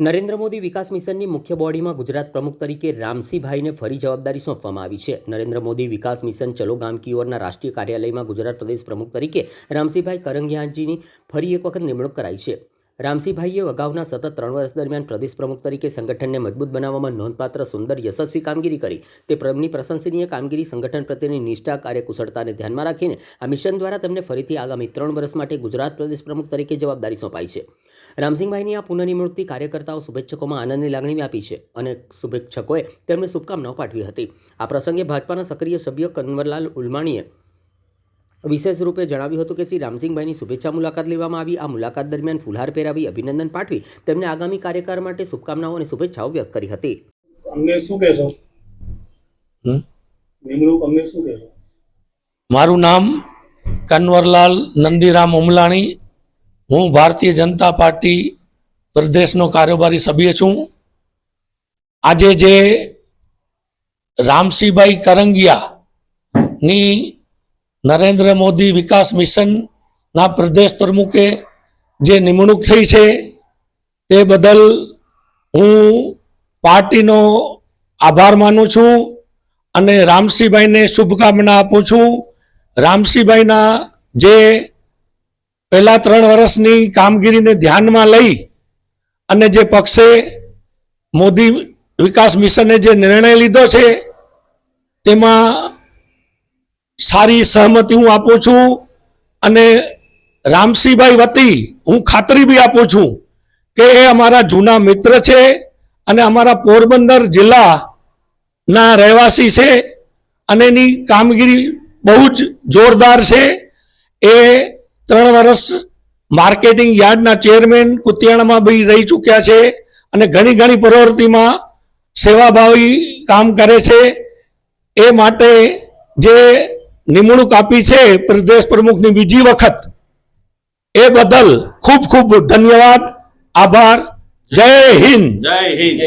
નરેન્દ્ર મોદી વિકાસ મિશનની મુખ્ય બોડીમાં ગુજરાત પ્રમુખ તરીકે રામસીભાઈને ફરી જવાબદારી સોંપવામાં આવી છે. નરેન્દ્ર મોદી વિકાસ મિશન ચલો ગામ કી ઓરના રાષ્ટ્રીય કાર્યાલયમાં ગુજરાત પ્રદેશ પ્રમુખ તરીકે રામસીભાઈ કરંગિયાજીની ફરી એક વખત નિમણૂક કરાઈ છે. રામસીભાઈએ અગાઉના સતત ત્રણ વર્ષ દરમિયાન પ્રદેશ પ્રમુખ તરીકે સંગઠનને મજબૂત બનાવવામાં નોંધપાત્ર સુંદર યશસ્વી કામગીરી કરી. તે પ્રેમની પ્રશંસનીય કામગીરી સંગઠન પ્રત્યેની નિષ્ઠા, કાર્યકુશળતાને ધ્યાનમાં રાખીને આ મિશન દ્વારા તેમને ફરીથી આગામી ત્રણ વર્ષ માટે ગુજરાત પ્રદેશ પ્રમુખ તરીકે જવાબદારી સોંપાઈ છે. રામસિંહભાઈની આ પુનઃનિમણૂકથી કાર્યકર્તાઓ શુભેચ્છકોમાં આનંદની લાગણી વ્યાપી છે અને શુભેચ્છકોએ તેમને શુભકામનાઓ પાઠવી હતી. આ પ્રસંગે ભાજપાના સક્રિય સભ્ય કન્વરલાલ ઉલમાણીએ વિશેષ રૂપે જણાવ્યું હતું કે શ્રી રામસિંહભાઈની શુભેચ્છા મુલાકાત લેવામાં આવી. આ મુલાકાત દરમિયાન ફુલહાર પહેરાવી અભિનંદન પાઠવી તેમને આગામી કાર્યકાળ માટે શુભકામનાઓ અને શુભેચ્છાઓ વ્યક્ત કરી હતી. અમને શું કહેશો? નિમણૂક અમને શું કહેશો? મારું નામ કન્વરલાલ નંદીરામ ઉમલાણી હું ભારતીય જનતા પાર્ટી પ્રદેશનો કારોબારી સભ્ય છું. આજે જે રામસિંહભાઈ કરંગિયાની નરેન્દ્ર મોદી વિકાસ મિશનના પ્રદેશ પ્રમુખે જે નિમણૂક થઈ છે તે બદલ હું પાર્ટીનો આભાર માનું છું અને રામસિંહભાઈને શુભકામના આપું છું. રામસિંહભાઈના જે પહેલા ત્રણ વર્ષની કામગીરીને ધ્યાનમાં લઈ અને જે પક્ષે મોદી વિકાસ મિશને જે નિર્ણય લીધો છે, તેમાં સારી સહમતિ હું આપું છું અને રામસિંહભાઈ વતી હું ખાતરી બી આપું છું કે એ અમારા જૂના મિત્ર છે અને અમારા પોરબંદર જિલ્લાના રહેવાસી છે અને એની કામગીરી બહુ જ જોરદાર છે. એ ત્રણ વર્ષ માર્કેટિંગ યાર્ડના ચેરમેન કુતિયાણામાં બી રહી ચૂક્યા છે અને ઘણી ઘણી પ્રવૃત્તિમાં સેવાભાવી કામ કરે છે. એ માટે જે નિમણૂક આપી છે પ્રદેશ પ્રમુખની બીજી વખત, એ બદલ ખૂબ ખૂબ ધન્યવાદ, આભાર, જય હિન્દ. જય હિન્દ.